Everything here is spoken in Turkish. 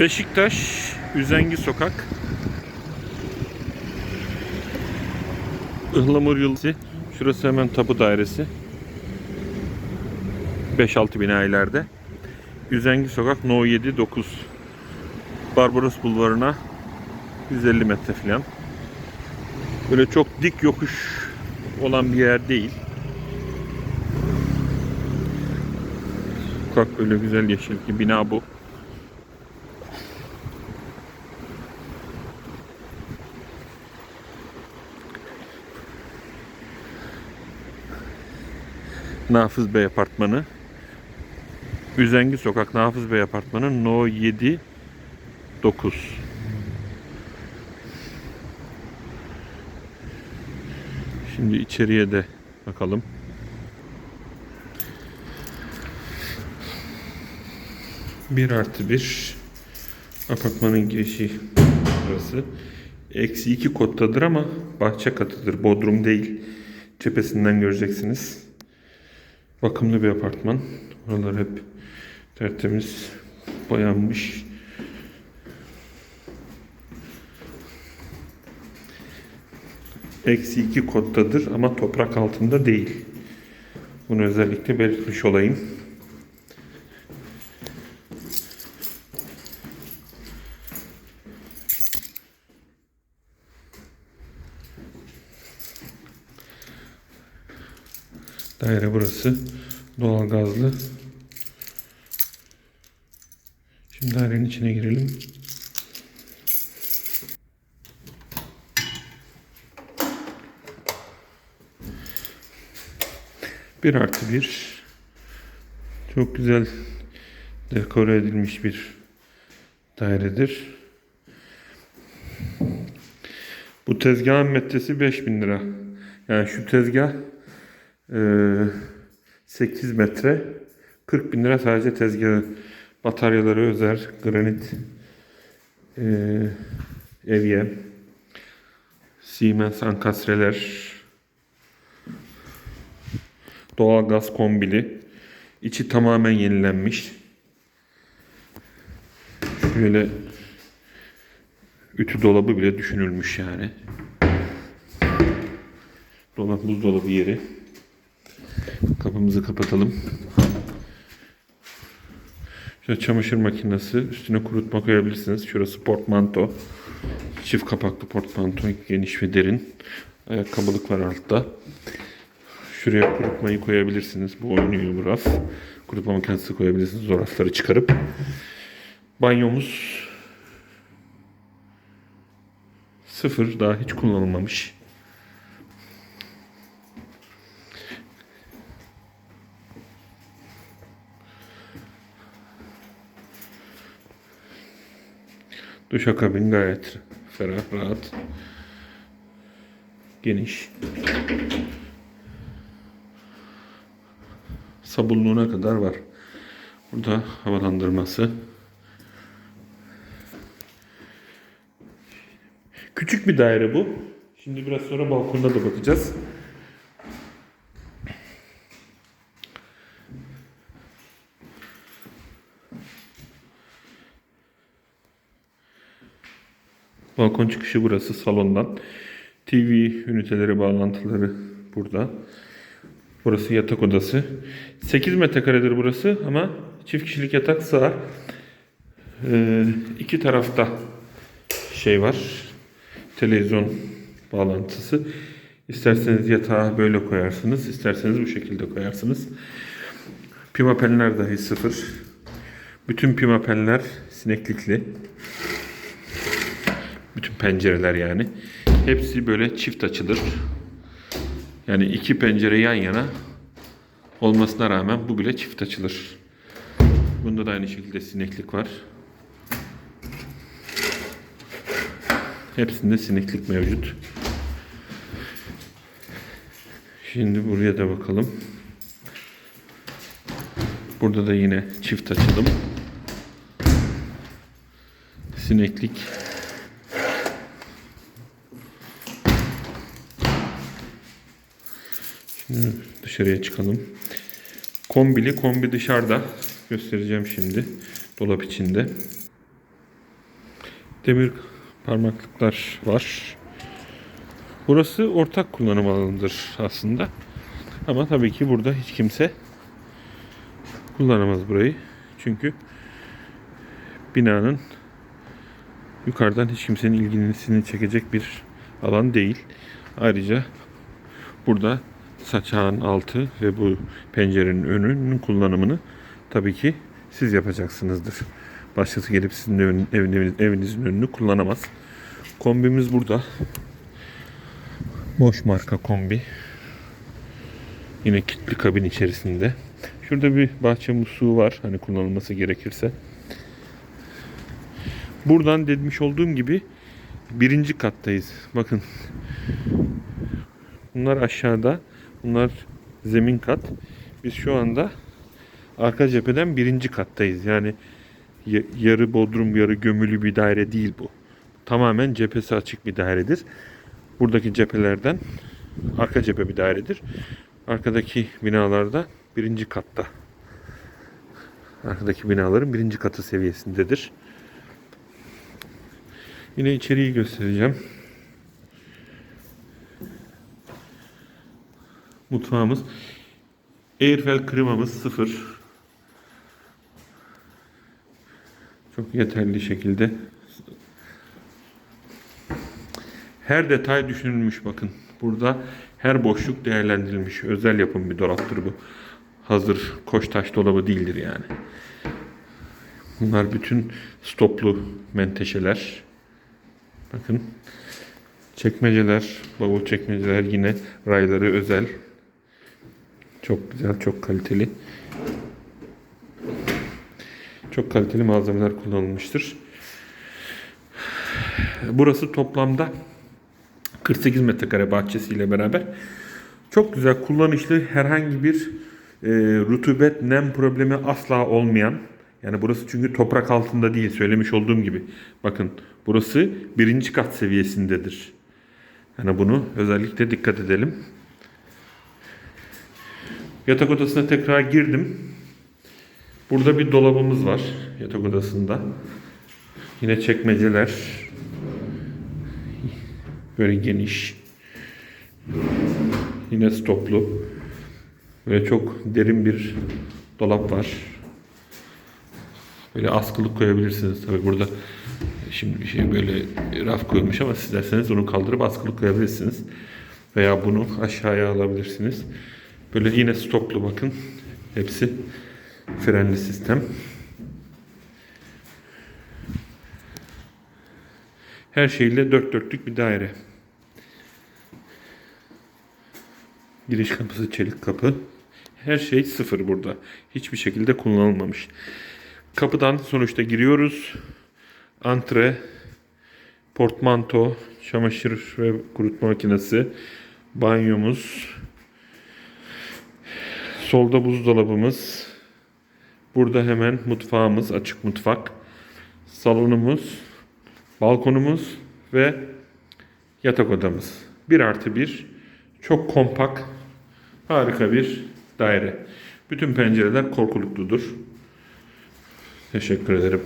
Beşiktaş Üzengi Sokak. Ihlamur Yıldızı Şurası hemen tapu dairesi. 5-6 bina ileride. Üzengi Sokak No 7 9 Barbaros Bulvarı'na 150 metre falan Böyle çok dik yokuş olan bir yer değil. Sokak öyle güzel yeşil ki bina bu Nafız Bey Apartmanı. Üzengi Sokak Nafız Bey Apartmanı No 7 9. Şimdi içeriye de bakalım. Bir artı bir apartmanın girişi burası. Eksi iki kottadır ama bahçe katıdır. Bodrum değil. Cephesinden göreceksiniz. Bakımlı bir apartman. Buralar hep tertemiz boyanmış. Eksi iki kottadır ama toprak altında değil. Bunu özellikle belirtmiş olayım. Daire burası. Doğalgazlı. Şimdi dairenin içine girelim. Bir artı bir. Çok güzel dekore edilmiş bir dairedir. Bu tezgahın metresi 5000 lira. Yani şu tezgah 8 metre 40 bin lira sadece tezgahı bataryaları özel granit ee, evye Siemens ankastreler doğalgaz kombili içi tamamen yenilenmiş. Şöyle ütü dolabı bile düşünülmüş yani. Dolap buzdolabı yeri Kapımızı kapatalım. Şöyle çamaşır makinesi. Üstüne kurutma koyabilirsiniz. Şurası portmanto. Çift kapaklı portmanto. Geniş ve derin. Ayakkabılık var altta. Şuraya kurutmayı koyabilirsiniz. Bu oynuyor bu raf. Kurutma makinesi koyabilirsiniz. O rafları çıkarıp. Banyomuz sıfır. Daha hiç kullanılmamış. Duşakabin gayet ferah, rahat. Geniş. Sabunluğuna kadar var. Burada havalandırması. Küçük bir daire bu. Şimdi biraz sonra balkonda da bakacağız. Balkon çıkışı burası salondan. TV üniteleri bağlantıları burada. Burası yatak odası. 8 metrekaredir burası ama çift kişilik yatak sığar. Ee, iki tarafta şey var. Televizyon bağlantısı. İsterseniz yatağı böyle koyarsınız. isterseniz bu şekilde koyarsınız. Pimapenler dahi sıfır. Bütün pimapenler sineklikli. Pencereler yani. Hepsi böyle çift açılır. Yani iki pencere yan yana olmasına rağmen bu bile çift açılır. Bunda da aynı şekilde sineklik var. Hepsinde sineklik mevcut. Şimdi buraya da bakalım. Burada da yine çift açılım. Sineklik Şimdi dışarıya çıkalım. Kombili, kombi dışarıda. Göstereceğim şimdi. Dolap içinde. demir parmaklıklar var. Burası ortak kullanım alanıdır aslında. Ama tabii ki burada hiç kimse kullanamaz burayı. Çünkü binanın yukarıdan hiç kimsenin ilgisini çekecek bir alan değil. Ayrıca burada saçağın altı ve bu pencerenin önünün kullanımını tabii ki siz yapacaksınızdır. Başkası gelip sizin evin, eviniz, evinizin önünü kullanamaz. Kombimiz burada. Boş marka kombi. Yine kilitli kabin içerisinde. Şurada bir bahçe musluğu var. Hani kullanılması gerekirse. Buradan demiş olduğum gibi birinci kattayız. Bakın. Bunlar aşağıda. Bunlar zemin kat. Biz şu anda arka cepheden birinci kattayız. Yani ya- yarı bodrum yarı gömülü bir daire değil bu. Tamamen cephesi açık bir dairedir. Buradaki cephelerden arka cephe bir dairedir. Arkadaki binalarda birinci katta. Arkadaki binaların birinci katı seviyesindedir. Yine içeriği göstereceğim. Mutfağımız. Airfel klimamız sıfır. Çok yeterli şekilde. Her detay düşünülmüş bakın. Burada her boşluk değerlendirilmiş. Özel yapım bir dolaptır bu. Hazır koş taş dolabı değildir yani. Bunlar bütün stoplu menteşeler. Bakın. Çekmeceler, bavul çekmeceler yine rayları özel. Çok güzel, çok kaliteli. Çok kaliteli malzemeler kullanılmıştır. Burası toplamda 48 metrekare bahçesiyle beraber çok güzel kullanışlı herhangi bir e, rutubet nem problemi asla olmayan yani burası çünkü toprak altında değil söylemiş olduğum gibi bakın burası birinci kat seviyesindedir. Yani bunu özellikle dikkat edelim. Yatak odasına tekrar girdim. Burada bir dolabımız var yatak odasında. Yine çekmeceler. Böyle geniş. Yine stoplu. Böyle çok derin bir dolap var. Böyle askılık koyabilirsiniz. Tabii burada şimdi şey böyle raf koymuş ama siz derseniz onu kaldırıp askılık koyabilirsiniz. Veya bunu aşağıya alabilirsiniz. Böyle yine stoplu bakın. Hepsi frenli sistem. Her şeyle dört dörtlük bir daire. Giriş kapısı çelik kapı. Her şey sıfır burada. Hiçbir şekilde kullanılmamış. Kapıdan sonuçta giriyoruz. Antre, portmanto, çamaşır ve kurutma makinesi, banyomuz, solda buzdolabımız, burada hemen mutfağımız, açık mutfak, salonumuz, balkonumuz ve yatak odamız. 1 artı 1 çok kompakt, harika bir daire. Bütün pencereler korkulukludur. Teşekkür ederim.